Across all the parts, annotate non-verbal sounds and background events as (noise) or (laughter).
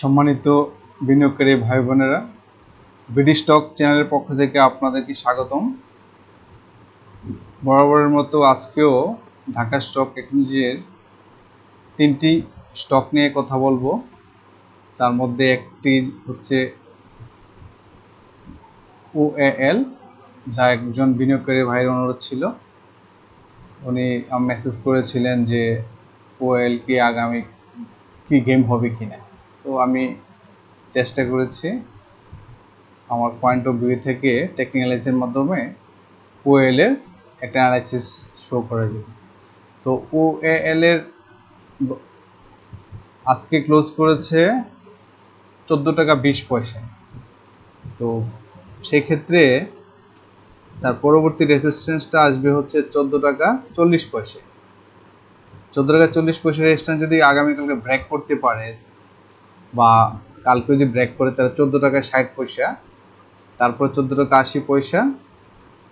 সম্মানিত বিনিয়োগকারী ভাই বোনেরা, বিডি স্টক চ্যানেলের পক্ষ থেকে আপনাদেরকে স্বাগতম। বরাবরের মতো আজকেও ঢাকা স্টক এক্সচেঞ্জের তিনটি স্টক নিয়ে কথা বলব। তার মধ্যে একটি হচ্ছে ওএএল, যা একজন বিনিয়োগকারী ভাইয়ের অনুরোধ ছিল। উনি মেসেজ করেছিলেন যে ওএল কি আগামী কি গেম হবে কি না তো আমি চেষ্টা করেছি আমার পয়েন্ট অফ ভিউ থেকে টেকনিক্যালাইসের মাধ্যমে ওএলের একটা অ্যানালাইসিস শো করে দেব তো ব- আজকে ক্লোজ করেছে চোদ্দ টাকা বিশ পয়সা। তো সেক্ষেত্রে তার পরবর্তী রেজিস্ট্যান্সটা আসবে হচ্ছে চোদ্দ টাকা চল্লিশ পয়সা। চোদ্দ টাকা চল্লিশ পয়সা রেজিস্ট্যান্স যদি আগামীকালকে ব্রেক করতে পারে বা কালকে যদি ব্রেক করে, তাহলে চোদ্দ টাকা ষাট পয়সা, তারপরে চোদ্দ টাকা আশি পয়সা,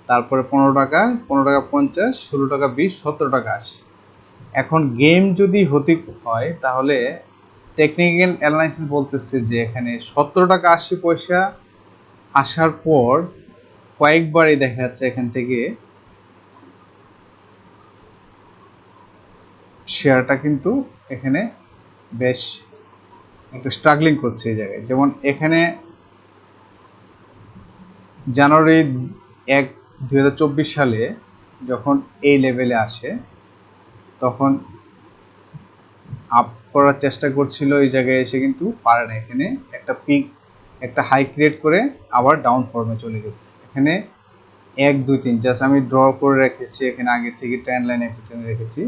তারপরে পনেরো টাকা পনেরো টাকা পঞ্চাশ, ষোলো টাকা বিশ, সতেরো টাকা আশি। এখন গেম যদি হতে হয়, তাহলে টেকনিক্যাল অ্যানালাইসিস বলতেছে যে এখানে সতেরো টাকা আশি পয়সা আসার পর কয়েকবারই দেখা যাচ্ছে এখান থেকে শেয়ারটা কিন্তু এখানে বেশ একটু স্ট্রাগলিং করছে এই জায়গায়। যেমন এখানে জানুয়ারি এক দুই সালে যখন এই লেভেলে আসে, তখন আপ করার চেষ্টা করছিল এই জায়গায় এসে কিন্তু পারে না। এখানে একটা পিক একটা হাই ক্রিয়েট করে আবার ডাউন ফর্মে চলে গেছে। এখানে এক, দুই, তিন জাস্ট আমি ড্র করে রেখেছি, এখানে আগে থেকে ট্রেন লাইন একটা টেনে রেখেছি।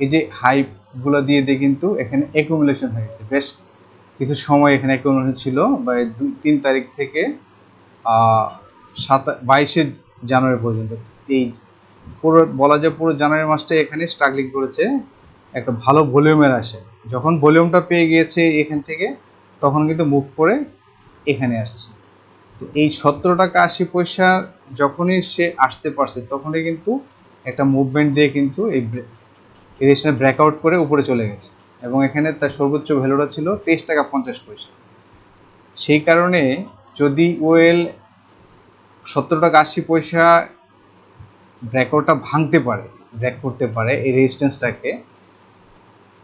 এই যে হাইপগুলো দিয়ে দিয়ে কিন্তু এখানে অ্যাকুমুলেশন হয়ে গেছে। বেশ কিছু সময় এখানে অ্যাকুমুলেশন ছিল বা এই দুই তিন তারিখ থেকে সাত, বাইশে জানুয়ারি পর্যন্ত। এই পুরো, বলা যায় পুরো জানুয়ারি মাসটা এখানে স্ট্রাগলিং করেছে, একটা ভালো ভলিউমের আসে। যখন ভলিউমটা পেয়ে গিয়েছে এখান থেকে, তখন কিন্তু মুভ করে এখানে আসছে। তো এই সতেরো টাকা আশি পয়সা যখনই সে আসতে পারছে, তখনই কিন্তু একটা মুভমেন্ট দিয়ে কিন্তু এই রেশনে ব্রেকআউট করে উপরে চলে গেছে। এবং এখানে তার সর্বোচ্চ ভ্যালুটা ছিল তেইশ টাকা পঞ্চাশ পয়সা। সেই কারণে যদি ওয়েল সত্তর টাকা আশি পয়সা ব্রেকআউটটা ভাঙতে পারে ব্র্যাক করতে পারে এই রেজিস্ট্যান্সটাকে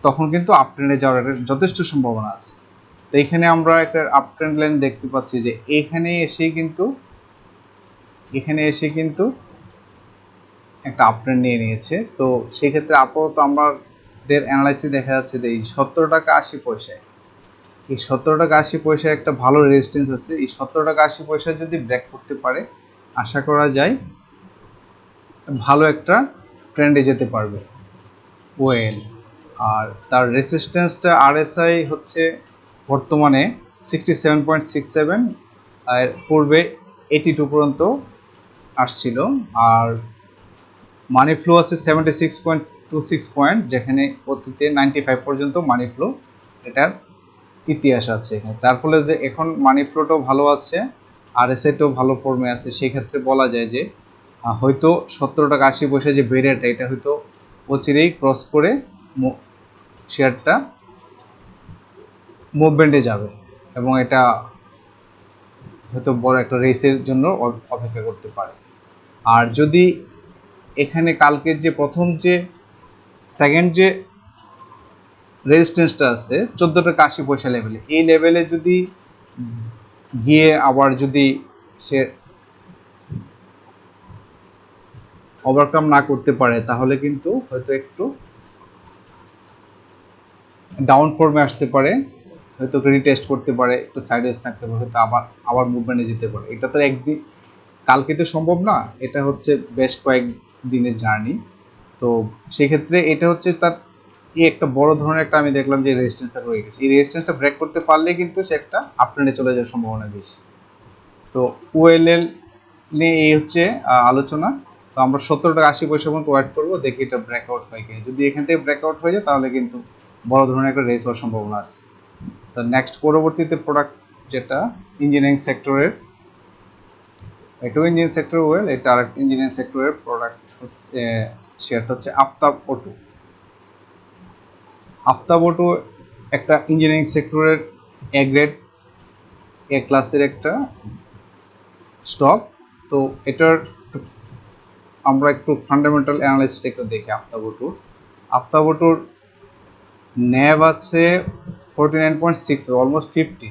তখন কিন্তু আপ ট্রেন্ডে যাওয়ার যথেষ্ট সম্ভাবনা আছে। তো এখানে আমরা একটা আপ ট্রেন্ড লাইন দেখতে পাচ্ছি যে এখানে এসে কিন্তু, এখানে এসে কিন্তু একটা আপ ট্রেন্ড নিয়ে নিয়েছে। তো সেক্ষেত্রে আপাতত আমাদের অ্যানালাইসিস দেখা যাচ্ছে যে এই সত্তর টাকা আশি পয়সায়, এই সত্তর টাকা আশি পয়সায় একটা ভালো রেজিস্ট্যান্স আছে। এই সত্তর টাকা আশি পয়সা যদি ব্রেক করতে পারে, আশা করা যায় ভালো একটা ট্রেন্ডে যেতে পারবে। ওয়েল আর তার রেসিস্ট্যান্সটা আরএসআই হচ্ছে বর্তমানে sixty seven point six seven আর পূর্বে এইটি টু পর্যন্ত আসছিল। আর মানি ফ্লো আছে seventy six point two six point যেখানে অতীতে নাইনটি ফাইভ পর্যন্ত মানি ফ্লো এটার ইতিহাস আছে এখানে। তার ফলে যে এখন মানি ফ্লোটাও ভালো আছে আর এসএটাও ভালো ফর্মে আছে, সেক্ষেত্রে বলা যায় যে হয়তো সতেরো টাকা আশি পয়সা যে বেরিয়াটা এটা হয়তো অচিরেই ক্রস করে শেয়ারটা মুভমেন্টে যাবে এবং এটা হয়তো বড় একটা রেসের জন্য অপেক্ষা করতে পারে। আর যদি এখানে কালকের যে প্রথম যে সেকেন্ড যে রেজিস্ট্যান্সটা আছে চোদ্দ টাকা আশি পয়সা লেভেলে এই লেভেলে যদি গিয়ে আবার যদি সে ওভারকাম না করতে পারে, তাহলে কিন্তু হয়তো একটু ডাউন ফর্মে আসতে পারে, হয়তো রিটেস্ট করতে পারে, একটু সাইডেস থাকতে পারে, হয়তো আবার আবার মুভমেন্টে যেতে পারে। এটা তো একদিন, কালকে তো সম্ভব না, এটা হচ্ছে বেশ কয়েক দিনের জার্নি তো সেক্ষেত্রে এটা হচ্ছে তার এই একটা বড় ধরনের একটা আমি দেখলাম যে রেজিস্ট্যান্সটা রয়ে গেছে। এই রেজিস্ট্যান্সটা ব্রেক করতে পারলে কিন্তু সে একটা আপট্রেন্ডে চলে যাওয়ার সম্ভাবনা বেশি। তো ওএলএল নিয়ে এই হচ্ছে আলোচনা। তো আমরা সত্তর টাকা আশি পয়সা পর্যন্ত ওয়েট করব, দেখি এটা ব্রেকআউট হয় কিনা। যদি এখান থেকে ব্রেকআউট হয়ে যায়, তাহলে কিন্তু বড় ধরনের একটা রেস হওয়ার সম্ভাবনা আছে। তো নেক্সট পরবর্তীতে প্রোডাক্ট যেটা ইঞ্জিনিয়ারিং সেক্টরের এটাও ইঞ্জিনিয়ারিং সেক্টর ওয়েল এটা আরেকটা ইঞ্জিনিয়ারিং সেক্টরের প্রোডাক্ট হচ্ছে শেয়ারটা হচ্ছে আফতাব অটো। আফতাব অটো একটা ইঞ্জিনিয়ারিং সেক্টরের এ গ্রেড এ ক্লাসের একটা স্টক তো এটার আমরা একটু ফান্ডামেন্টাল অ্যানালাইসিসটা একটু দেখি আফতাবটুর আফতাবটুর ন্যাব আছে forty nine point six almost fifty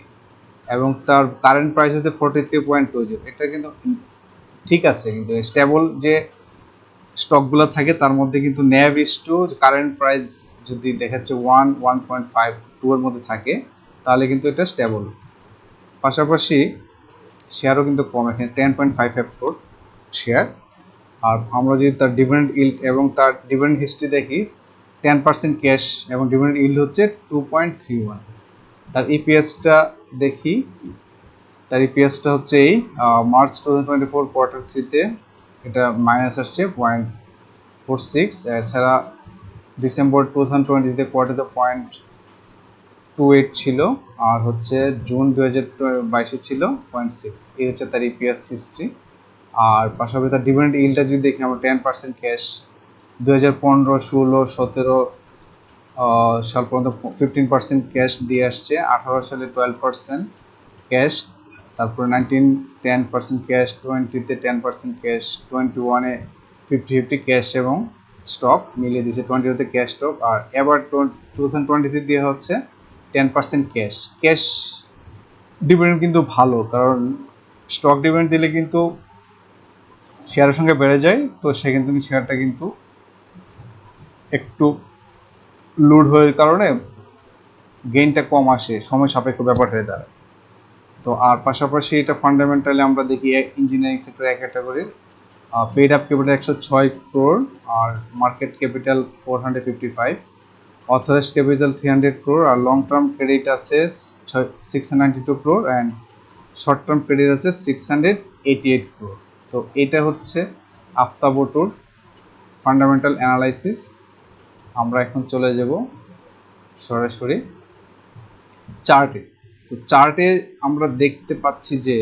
এবং তার কারেন্ট প্রাইস হচ্ছে forty three point two zero এটা কিন্তু ঠিক আছে, কিন্তু স্টেবল যে স্টকগুলো থাকে, তার মধ্যে কিন্তু NAV is to current price যদি দেখাচ্ছে one one point five two এর মধ্যে থাকে, তাহলে কিন্তু এটা স্টেবল পাশাপাশি শেয়ারও কিন্তু কম, এখানে ten point five five four share আর আমরা যদি তার ডিভিডেন্ড ইল্ড এবং তার ডিভিডেন্ড হিস্ট্রি দেখি টেন পার্সেন্ট ক্যাশ এবং ডিভিডেন্ড ইল্ড হচ্ছে টু পয়েন্ট থ্রি ওয়ান তার ইপিএসটা দেখি, তার ইপিএসটা হচ্ছে এই March two thousand twenty four quarter থ্রিতে এটা মাইনাস আসছে পয়েন্ট ফোর সিক্স এছাড়া ডিসেম্বর টু থাউজেন্ড টোয়েন্টিতে কোয়ার্টারতে পয়েন্ট টু এইট ছিল, আর হচ্ছে জুন দু হাজার বাইশে ছিল পয়েন্ট সিক্স এই হচ্ছে তার ইপিএস হিস্ট্রি আর পাশাপাশি তার ডিভিডেন্ড ইলটা যদি দেখি, আমরা টেন পার্সেন্ট ক্যাশ দু হাজার পনেরো, ষোলো, সতেরো সাল পর্যন্ত ফিফটিন পার্সেন্ট ক্যাশ দিয়ে আসছে, আঠারো সালে টুয়েলভ পার্সেন্ট ক্যাশ তারপরে নাইনটিন টেন পার্সেন্ট ক্যাশ টোয়েন্টিতে টেন পার্সেন্ট ক্যাশ টোয়েন্টি ওয়ানে ফিফটি ফিফটি ক্যাশ এবং স্টক মিলিয়ে দিয়েছে। টোয়েন্টি টোয়েন্টিতে ক্যাশ স্টক আর এবার টু থাউজেন্ড টোয়েন্টিতে দিয়ে হচ্ছে ten percent cash cash dividend কিন্তু ভালো, কারণ স্টক ডিভিডেন্ড দিলে কিন্তু শেয়ারের সঙ্গে বেড়ে যায়, তো সেখান থেকে শেয়ারটা কিন্তু একটু লুড হয়ে কারণে গেইনটা কম আসে, সময় সাপেক্ষ ব্যাপার হয়ে দাঁড়ায়। তো আর পাশাপাশি এটা ফান্ডামেন্টালি আমরা দেখি ইঞ্জিনিয়ারিং সেক্টর এক ক্যাটাগরির পেড আপ ক্যাপিটাল একশো ছয় ক্রোর আর market capital four hundred fifty five authorise capital three hundred crore আর লং টার্ম ক্রেডিট আছে six ninety two crore and short term credit আছে six hundred eighty eight crore তো এটা হচ্ছে আফতাবটুর fundamental analysis আমরা এখন চলে যাব সরাসরি চার্টে তো চার্টে আমরা দেখতে পাচ্ছি যে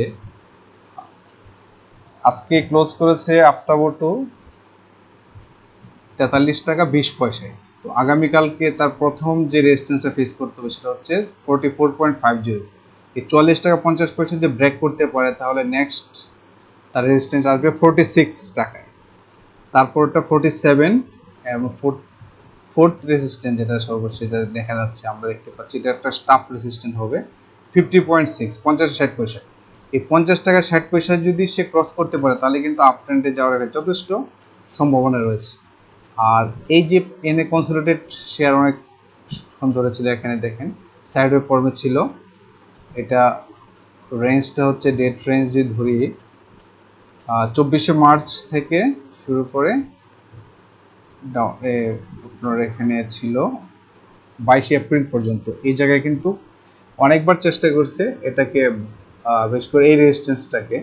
আজকে ক্লোজ করেছে আফতাবটু তেতাল্লিশ টাকা বিশ পয়সায়। তো আগামীকালকে তার প্রথম যে রেজিস্ট্যান্সটা ফেস করতে হবে সেটা হচ্ছে forty four point five zero এই চল্লিশ টাকা পঞ্চাশ পয়সা যে ব্রেক করতে পারে তাহলে নেক্সট তার রেজিস্ট্যান্স আসবে ফোরটি সিক্স টাকায়। তারপরটা ফোরটি সেভেন এবং ফোর্থ রেজিস্ট্যান্ট যেটা সর্বশেষ দেখা যাচ্ছে, আমরা দেখতে পাচ্ছি এটা একটা স্টাফ রেজিস্ট্যান্ট হবে। ফিফটি পয়েন্ট সিক্স পঞ্চাশ ষাট পয়সা। এই পঞ্চাশ টাকা ষাট পয়সা যদি সে ক্রস করতে পারে, তাহলে কিন্তু আপ ট্রেন্ডে যাওয়ার একটা যথেষ্ট সম্ভাবনা রয়েছে। আর এই যে এনে কনসোলিডেট শেয়ার অনেক ধরে ছিল এখানে দেখেন সাইডওয়ে ফর্মে ছিল। এটা রেঞ্জটা হচ্ছে ডেট রেঞ্জ যদি ধরি চব্বিশে মার্চ থেকে শুরু করে আপনার এখানে ছিল বাইশে এপ্রিল পর্যন্ত। এই জায়গায় কিন্তু অনেকবার চেষ্টা করছে এটাকে বেশ করে এই রেজিস্ট্যান্সটাকে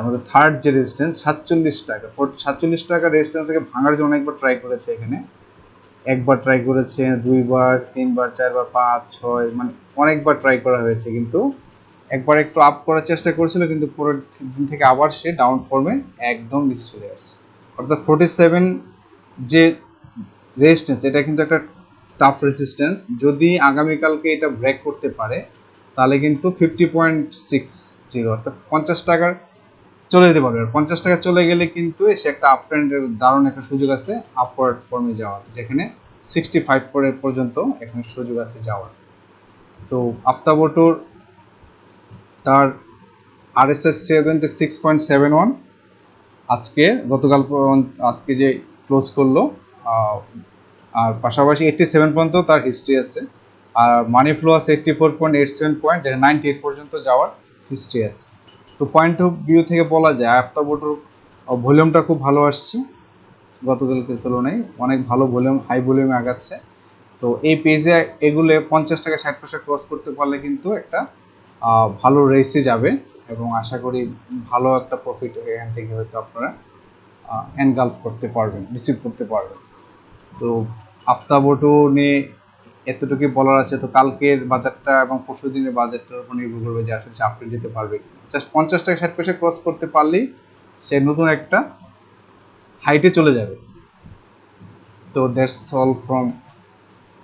আমাদের থার্ড যে রেজিস্ট্যান্স সাতচল্লিশ টাকা সাতচল্লিশ টাকা রেজিস্ট্যান্সটাকে ভাঙার জন্য অনেকবার ট্রাই করেছে এখানে। একবার ট্রাই করেছে, দুইবার, তিনবার, চারবার, পাঁচ, ছয় মানে অনেকবার ট্রাই করা হয়েছে কিন্তু। একবার একটু আপ করার চেষ্টা করেছিল কিন্তু পরের দিন থেকে আবার সে ডাউন ফর্মে একদম নিচে চলে আসছে। অর্থাৎ ফোর্টি সেভেন যে রেজিস্ট্যান্স এটা কিন্তু একটা টাফ রেসিস্ট্যান্স যদি আগামীকালকে এটা ব্রেক করতে পারে, তাহলে কিন্তু ফিফটি পয়েন্ট সিক্স জিরো অর্থাৎ পঞ্চাশ টাকার চলে যেতে পারবে। পঞ্চাশ টাকা চলে গেলে কিন্তু সে একটা আপ ট্রেন্ডের দারুণ একটা সুযোগ আছে আপওয়ার্ড ফর্মে যাওয়ার, যেখানে সিক্সটি ফাইভ পরে পর্যন্ত এখানে সুযোগ আছে যাওয়ার। তো আফতাবটুর তার R S S seventy six point seven one আজকে গতকাল আজকে যে ক্লোজ করল আর পাশাপাশি এইটটি সেভেন পর্যন্ত তার হিস্ট্রি আছে। আর মানি ফ্লো আছে eighty four point eight seven point ninety eight পর্যন্ত যাওয়ার হিস্ট্রি আছে। তো পয়েন্ট অফ ভিউ থেকে বলা যায় আফতাবটুর ভলিউমটা খুব ভালো আসছে গতকালকের তুলনায়। অনেক ভালো ভলিউম হাই ভলিউমে আগাচ্ছে। তো এই পেজে এগুলো পঞ্চাশ টাকা ষাট পয়সা ক্রস করতে পারলে কিন্তু একটা ভালো রেসে যাবে। এবং আশা করি ভালো একটা প্রফিট এখান থেকে হয়তো আপনারা এনগালফ করতে পারবেন রিসিভ করতে পারবেন। তো আফতাবটু নিয়ে এতটুকু বলার আছে। তো কালকের বাজারটা এবং পরশু দিনের বাজারটার উপর নির্ভর করবে যে আসলে চাপড়ে যেতে পারবে জাস্ট পঞ্চাশ টাকা ষাট পয়সা ক্রস করতে পারলেই সে নতুন একটা হাইটে চলে যাবে। তো দ্যাটস অল ফ্রম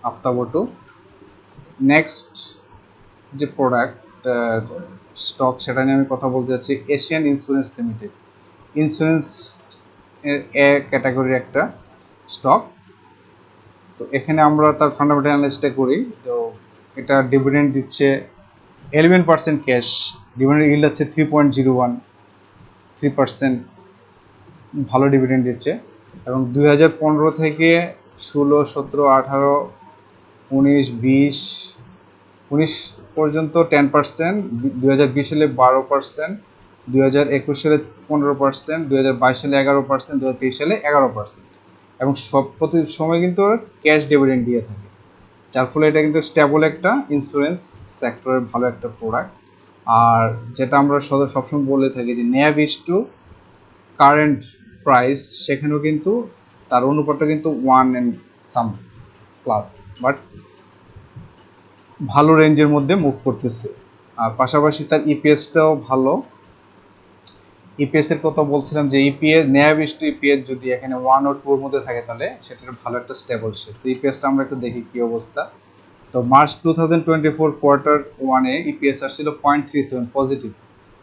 আফতাবটু নেক্সট যে প্রোডাক্ট স্টক সেটা নিয়ে আমি কথা বলতে যাচ্ছি এশিয়ান ইন্স্যুরেন্স লিমিটেড ইন্স্যুরেন্স এর এ ক্যাটাগরির একটা স্টক তো এখানে আমরা তার ফান্ডামেন্টাল অ্যানালিসিসটা করি। তো এটা ডিভিডেন্ড দিচ্ছে eleven percent cash dividend yield হচ্ছে three point zero one three percent ভালো ডিভিডেন্ড দিচ্ছে। এবং দুই হাজার পনেরো থেকে ষোলো, সতেরো, আঠারো, উনিশ, বিশ, উনিশ পর্যন্ত টেন পার্সেন্ট দুই হাজার বিশ সালে বারো পার্সেন্ট দুই হাজার একুশ সালে পনেরো পার্সেন্ট দুই হাজার বাইশ সালে এগারো পার্সেন্ট দু হাজার তেইশ সালে এগারো পার্সেন্ট এবং সব প্রতি সময় কিন্তু ক্যাশ ডিভিডেন্ড দিয়ে থাকে। যার ফলে এটা কিন্তু স্টেবল একটা ইন্স্যুরেন্স সেক্টরের ভালো একটা প্রোডাক্ট আর যেটা আমরা সদা, সবসময় বলে থাকি যে NAV is to current price সেখানেও কিন্তু তার অনুপাতটা কিন্তু one and some plus but ভালো রেঞ্জের মধ্যে মুভ করতেছে। আর পাশাপাশি তার ইপিএসটাও ভালো। ইপিএস এর কথা বলছিলাম যে ইপিএস ন্যাব ইস্টু ইপিএস যদি এখানে ওয়ান ও টুর মধ্যে থাকে তাহলে সেটার ভালো একটা স্টেবল শেপ তো ইপিএসটা আমরা একটু দেখি কি অবস্থা। তো March two thousand twenty four quarter ওয়ানে ইপিএস আসছিল পয়েন্ট থ্রি সেভেন পজিটিভ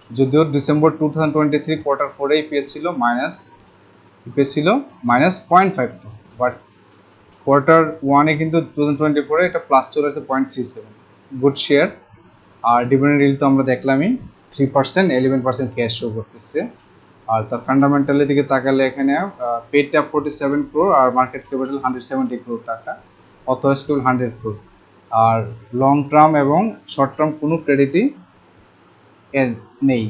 যদিও December two thousand twenty three quarter ফোরে ইপিএস ছিল মাইনাস ইপিএস ছিল minus point five two but quarter ওয়ানে কিন্তু টু থাউজেন্ড টোয়েন্টি ফোরে এটা প্লাস চলে আসছে point three seven good share আর ডিভিডেন্ড রিল তো আমরা দেখলামই। Three percent eleven percent cash show করতেছে। আর তার ফান্ডামেন্টালের দিকে তাকালে এখানে paid tap forty seven crore আর market capital hundred seventy crore টাকা অথরাইজ ক্যাপিটাল হান্ড্রেড ক্রোর আর লং টার্ম এবং শর্ট টার্ম কোনো ক্রেডিটই এর নেই।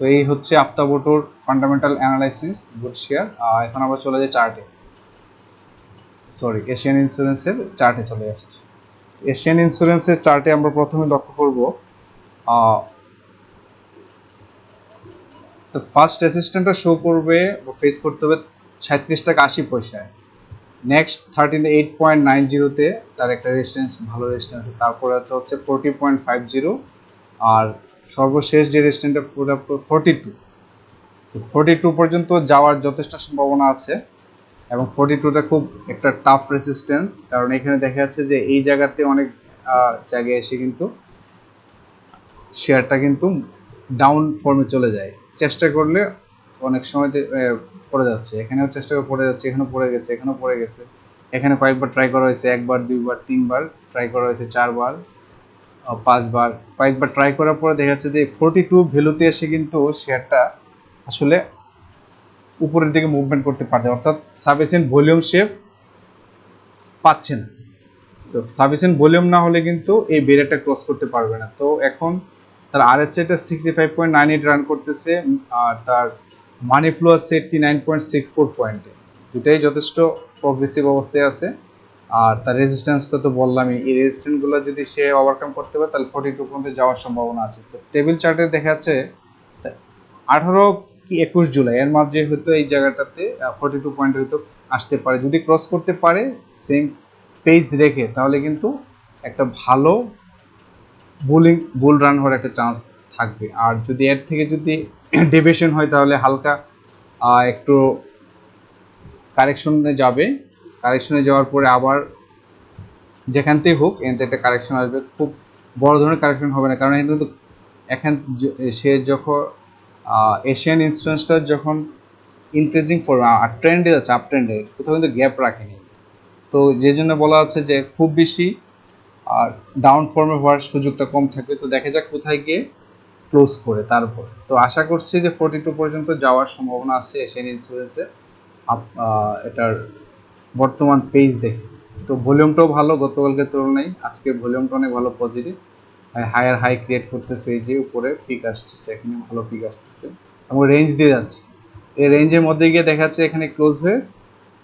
তো এই হচ্ছে আপ্তাবোটোর ফান্ডামেন্টাল অ্যানালাইসিস গুড শেয়ার এখন আমরা চলে যাই চার্টে সরি এশিয়ান ইন্স্যুরেন্সের চার্টে চলে আসছি। এশিয়ান ইন্স্যুরেন্সের চার্টে আমরা প্রথমে লক্ষ্য করব তো ফার্স্ট অ্যাসিস্ট্যান্টটা শো করবে ফেস করতে হবে সাঁত্রিশ টাকা আশি পয়সায়। Next thirteen eight point nine জিরোতে তার একটা রেজিস্ট্যান্স ভালো রেজিস্ট্যান্স তারপরে তো হচ্ছে ফোরটি পয়েন্ট ফাইভ জিরো আর সর্বশেষ যে রেজিস্ট্যান্টটা পুরো ফোরটি টু তো ফোরটি টু পর্যন্ত যাওয়ার যথেষ্ট সম্ভাবনা আছে এবং ফোরটি টুটা খুব একটা টাফ রেসিস্ট্যান্স কারণ এখানে দেখা যাচ্ছে যে এই জায়গাতে অনেক জায়গায় এসে কিন্তু শেয়ারটা কিন্তু ডাউন ফর্মে চলে যায়। চেষ্টা করলে অনেক সময় পড়ে যাচ্ছে। এখানেও চেষ্টা করে পড়ে যাচ্ছে, এখানেও পড়ে গেছে, এখানেও পড়ে গেছে। এখানে কয়েকবার ট্রাই করা হয়েছে, একবার, দুইবার, তিনবার ট্রাই করা হয়েছে, চারবার পাঁচবার। কয়েকবার ট্রাই করার পরে দেখা যাচ্ছে যে ফোরটি টু ভ্যালুতে এসে কিন্তু শেয়ারটা আসলে উপরের দিকে মুভমেন্ট করতে পারছে অর্থাৎ সাফিসিয়েন্ট ভলিউম শেপ পাচ্ছে না। তো সাফিসিয়েন্ট ভলিউম না হলে কিন্তু এই বেরিয়ারটা ক্রস করতে পারবে না। তো এখন তার R S আরএসএটা sixty five point nine eight run করতেছে, আর তার মানি ফ্লো আছে eighty nine point six four পয়েন্টে দুটাই যথেষ্ট প্রগ্রেসিভ অবস্থায় আছে। আর তার রেজিস্ট্যান্সটা তো বললামই, এই রেজিস্ট্যান্সগুলো যদি সে ওভারকাম করতে পারে, তাহলে ফোর্টি টু পর্যন্ত যাওয়ার সম্ভাবনা আছে। তো টেবিল চার্টে দেখা যাচ্ছে আঠারো কি একুশ জুলাই, এর মাঝে হয়তো এই জায়গাটাতে ফোর্টি টু পয়েন্ট হয়তো আসতে পারে। যদি ক্রস করতে পারে সেম পেজ রেখে, তাহলে কিন্তু একটা ভালো বোলিং, বুল রান হওয়ার একটা চান্স থাকবে। আর যদি এর থেকে যদি (clears throat) ডেভিয়েশন হয় তাহলে হালকা একটু কারেকশনে যাবে। কারেকশনে যাওয়ার পরে আবার যেখান থেকে হোক এতে একটা কারেকশন আসবে। খুব বড় ধরনের কারেকশন হবে না, কারণ কিন্তু এখান সে যখন এশিয়ান ইন্স্যুরেন্সটা যখন ইনক্রিজিং করবে আর ট্রেন্ডে যাচ্ছে আপ ট্রেন্ডে কোথাও কিন্তু গ্যাপ রাখেনি। তো যে জন্য বলা হচ্ছে যে খুব বেশি আর ডাউন ফর্মে হওয়ার সুযোগটা কম থাকবে। তো দেখা যাক কোথায় গিয়ে ক্লোজ করে তারপর তো আশা করছি যে ফোর্টি টু পর্যন্ত যাওয়ার সম্ভাবনা আছে এশিয়ান ইন্স্যুরেন্সে এটার বর্তমান পেজ দেখে। তো ভলিউমটাও ভালো, গতকালকে তুলনায়। আজকের ভলিউমটা অনেক ভালো পজিটিভ হায়ার হাই ক্রিয়েট করতেছে এই যে উপরে পিক আসতেছে, এখানে ভালো পিক আসতেছে। এবং রেঞ্জ দিয়ে যাচ্ছে। এই রেঞ্জের মধ্যে গিয়ে দেখা যাচ্ছে এখানে ক্লোজ হয়ে,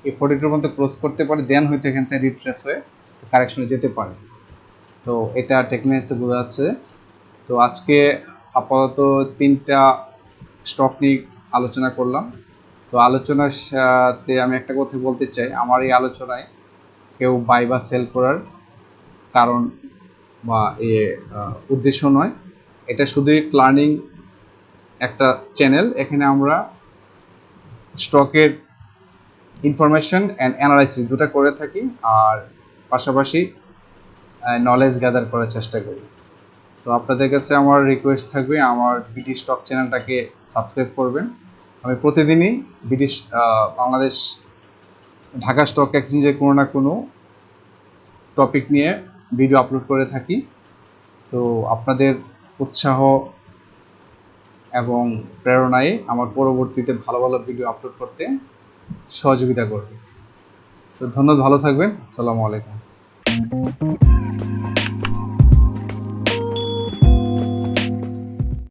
এই ফোর্টি টুর মধ্যে ক্লোজ করতে পারে দেন হয়তো এখান থেকে রিট্রেস হয়ে কারেকশনে যেতে পারে। তো এটা টেকনিক্সতে বোঝা যাচ্ছে তো আজকে আপাতত তিনটা স্টক নিয়ে আলোচনা করলাম। তো আলোচনার সাথে আমি একটা কথা বলতে চাই। আমার এই আলোচনায় কেউ বাই বা সেল করার কারণ বা এ উদ্দেশ্য নয়। এটা শুধুই প্ল্যানিং একটা চ্যানেল এখানে আমরা স্টকের ইনফরমেশন অ্যান্ড অ্যানালাইসিস দুটা করে থাকি। আর পাশাপাশি নলেজ গ্যাদার করার চেষ্টা করি। তো আপনাদের কাছে আমার রিকোয়েস্ট থাকবে, আমার বিডি স্টক চ্যানেলটাকে সাবস্ক্রাইব করবেন। আমি প্রতিদিনই ব্রিটিশ বাংলাদেশ, ঢাকা স্টক এক্সচেঞ্জে কোনো না কোনো টপিক নিয়ে ভিডিও আপলোড করে থাকি। তো আপনাদের উৎসাহ এবং প্রেরণায় আমার পরবর্তীতে ভালো ভালো ভিডিও আপলোড করতে সহযোগিতা করবে। তো ধন্যবাদ, ভালো থাকবেন। আসসালামু আলাইকুম।